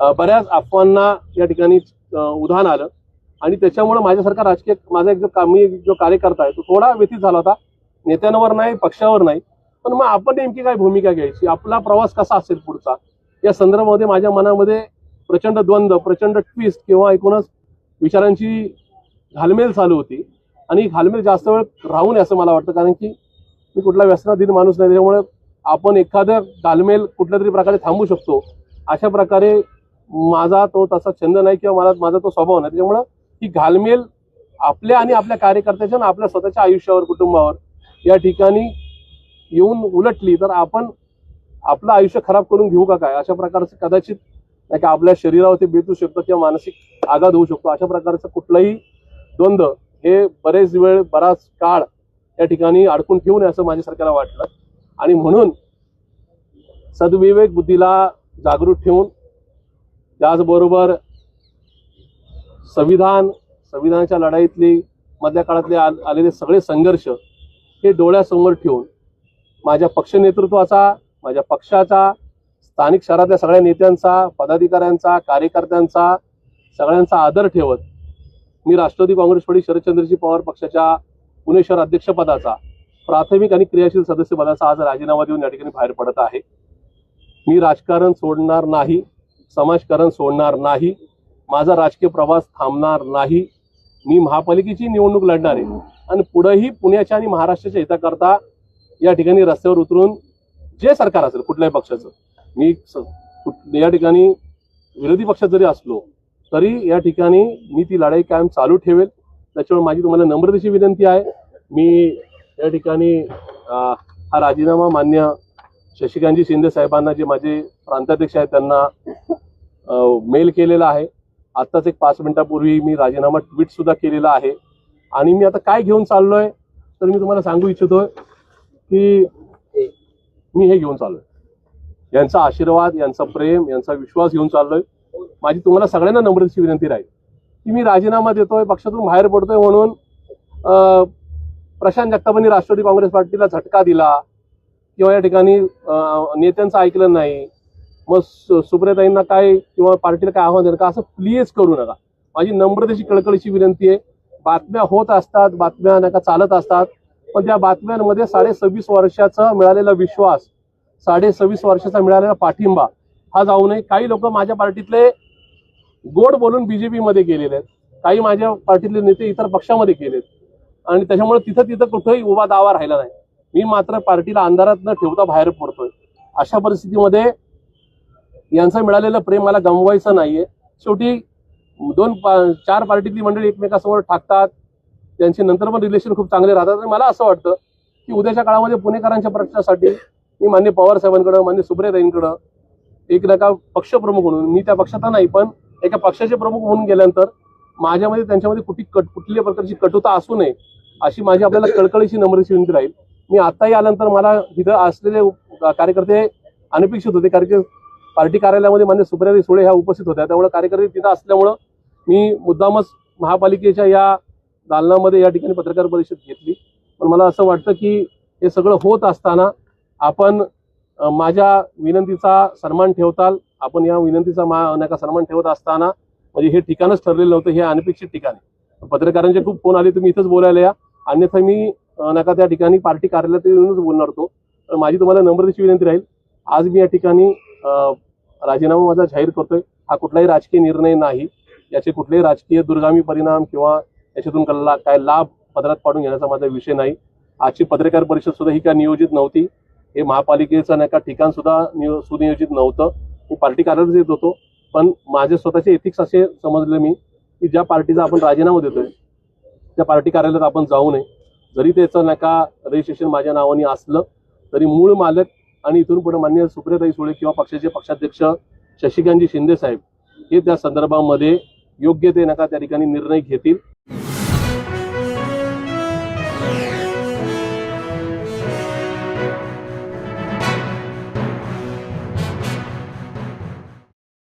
बऱ्याच अफवांना या ठिकाणी उधाण आलं. आणि त्याच्यामुळे माझ्यासारखा राजकीय माझा एक जो का- मी जो कार्यकर्ता आहे तो थोडा व्यतीत झाला होता. नेत्यांवर नाही पक्षावर नाही. पण मग आपण नेमकी काय भूमिका घ्यायची? आपला प्रवास कसा असेल पुढचा? या संदर्भामध्ये माझ्या मनामध्ये प्रचंड द्वंद्व प्रचंड ट्विस्ट किंवा एकूणच विचारांची घालमेल चालू होती. आणि घालमेल जास्त वेळ राहू नये असं मला वाटतं. कारण की मी कुठला व्यसनाधीन माणूस नाही. त्याच्यामुळे आपण एखाद्या घालमेल कुठल्या तरी प्रकारे थांबू शकतो. अशा प्रकारे माझा तो तसा छंद नाही किंवा मला माझा तो स्वभाव नाही. त्याच्यामुळं ही घालमेल आपल्या आणि आपल्या कार्यकर्त्याच्या आणि आपल्या स्वतःच्या आयुष्यावर कुटुंबावर या ठिकाणी येऊन उलटली तर आपण आपलं आयुष्य खराब करून घेऊ का काय? अशा प्रकारचं कदाचित नाही का आपल्या शरीरावरती बेतू शकतो किंवा मानसिक आघात होऊ शकतो. अशा प्रकारचं कुठलंही द्वंद्व हे बरेच वेळ बराच काळ या ठिकाणी अडकून ठेवू नये असं माझ्या सरकारला वाटलं. आणि म्हणून सद्विवेक बुद्धीला जागृत ठेवून त्याचबरोबर संविधान संविधानाच्या लढाईतली मधल्या काळातले आलेले सगळे संघर्ष हे डोळ्यासमोर ठेवून माझ्या पक्ष नेतृत्वाचा माझ्या पक्षाचा स्थानिक शहरातल्या सगळ्या नेत्यांचा पदाधिकाऱ्यांचा कार्यकर्त्यांचा सगळ्यांचा आदर ठेवत मी राष्ट्रवादी काँग्रेसवाडी शरदचंद्रजी पवार पक्षाच्या पुणे शहर अध्यक्षपदाचा प्राथमिक आणि क्रियाशील सदस्य पदाचा आज राजीनामा देऊन या ठिकाणी बाहेर पडत आहे. मी राजकारण सोडणार नाही. समाजकारण सोडणार नाही माझा राजकीय प्रवास थांबणार नाही मी महापालिकेची निवडणूक लढणार आहे. आणि पुढेही पुण्याच्या आणि महाराष्ट्राच्या हिताकरता या ठिकाणी रस्त्यावर उतरून जे सरकार असेल कुठल्याही पक्षाचं मी या ठिकाणी विरोधी पक्षात जरी असलो तरी या ठिकाणी मी ती लढाई कायम चालू ठेवेल. त्याच्यामुळे माझी तुम्हाला नम्रतेची विनंती आहे. मी या ठिकाणी हा राजीनामा मान्य शशिकांतजी शिंदे साहेबांना जे माझे प्रांताध्यक्ष आहेत त्यांना मेल केलेला आहे. आत्ताच एक पाच मिनिटापूर्वी मी राजीनामा ट्विट सुद्धा केलेला आहे. आणि मी आता काय घेऊन चाललोय तर मी तुम्हाला सांगू इच्छितोय की मी हे घेऊन चाललोय. यांचा आशीर्वाद यांचा प्रेम यांचा विश्वास घेऊन चाललोय. माझी तुम्हाला सगळ्यांना नम्रतेची विनंती राहील की मी राजीनामा देतोय पक्षातून बाहेर पडतोय म्हणून प्रशांत जगतापांनी राष्ट्रवादी काँग्रेस पार्टीला झटका दिला किंवा या ठिकाणी नेत्यांचं ऐकलं नाही मग सु- सुप्रियाताईंना काय किंवा पार्टीला काय आव्हान देणार का? असं प्लीज करू नका. माझी नम्रतेची कळकळीची विनंती आहे. बातम्या होत असतात बातम्या नका चालत असतात पण त्या बातम्यांमध्ये साडे सव्वीस वर्षाचा मिळालेला विश्वास साडे सव्वीस वर्षाचा मिळालेला पाठिंबा हा जाऊ नये. काही लोक माझ्या पार्टीतले गोड बोलून बीजेपीमध्ये गेलेले आहेत. काही माझ्या पार्टीतले नेते इतर पक्षामध्ये गेलेत. आणि त्याच्यामुळे तिथं तिथं कुठंही उभा दावा राहिला नाही. मी मात्र पार्टीला अंधारात न ठेवता बाहेर पडतोय. अशा परिस्थितीमध्ये यांचं मिळालेलं प्रेम मला गमवायचं नाहीये. शेवटी दोन पा- चार पार्टीतली मंडळी एकमेकासमोर टाकतात त्यांचे नंतर पण रिलेशन खूप चांगले राहतात. आणि मला असं वाटतं की उद्याच्या काळामध्ये पुणेकरांच्या प्रश्नासाठी मी मान्य पवार साहेबांकडं मान्य सुब्रेताईंकडं एक नका पक्षप्रमुख म्हणून मी त्या पक्षाचा नाही पण एका पक्षाचे प्रमुख म्हणून गेल्यानंतर माझ्यामध्ये त्यांच्यामध्ये कुठली कट कुठल्या प्रकारची कटुता असू नये अशी माझी आपल्याला कळकळीची नम्रची विनंती राहील. मी आताही आल्यानंतर मला तिथं असलेले कार्यकर्ते अनपेक्षित होते. कारण की पार्टी कार्यालयामध्ये मान्य सुप्रियाताई सुळे ह्या उपस्थित होत्या. त्यामुळे कार्यकर्ते तिथं असल्यामुळं मी मुद्दामच महापालिकेच्या या दालनामध्ये या ठिकाणी पत्रकार परिषद घेतली. पण मला असं वाटतं की हे सगळं होत असताना आपण माझ्या विनंतीचा सन्मान ठेवताल आपण या विनंतीचा मा नका सन्मान ठेवत असताना म्हणजे हे ठिकाणच ठरलेलं नव्हतं हे अनपेक्षित ठिकाण आहे. पत्रकारांचे खूप फोन आले तुम्ही इथंच बोलायला या. अन्यथा मी नका त्या ठिकाणी पार्टी कार्यालयात येऊनच बोलणार होतो. माझी तुम्हाला नम्रतेची विनंती राहील. आज मी या ठिकाणी राजीनामा माझा जाहीर करतोय. हा कुठलाही राजकीय निर्णय नाही. याचे कुठलेही राजकीय दुर्गामी परिणाम किंवा याच्यातून काय लाभ पदरात पाडून घेण्याचा माझा विषय नाही. आजची पत्रकार परिषद सुद्धा ही काय नियोजित नव्हती. हे महापालिकेचं नाही का ठिकाण सुद्धा सुनियोजित नव्हतं. मी पार्टी कार्यालयात येत होतो. पण माझे स्वतःचे एथिक्स असे समजले मी की ज्या पार्टीचा आपण राजीनामा देतोय त्या पार्टी कार्यालयात आपण जाऊ नये. जरी त्याचं नाही का रजिस्ट्रेशन माझ्या नावाने असलं तरी मूळ मालक आणि इथून पुढे मान्य सुप्रियाताई सुळे किंवा पक्षाचे पक्षाध्यक्ष शशिकांतजी शिंदे साहेब हे त्या संदर्भामध्ये योग्य ते नका त्या ठिकाणी निर्णय घेतील.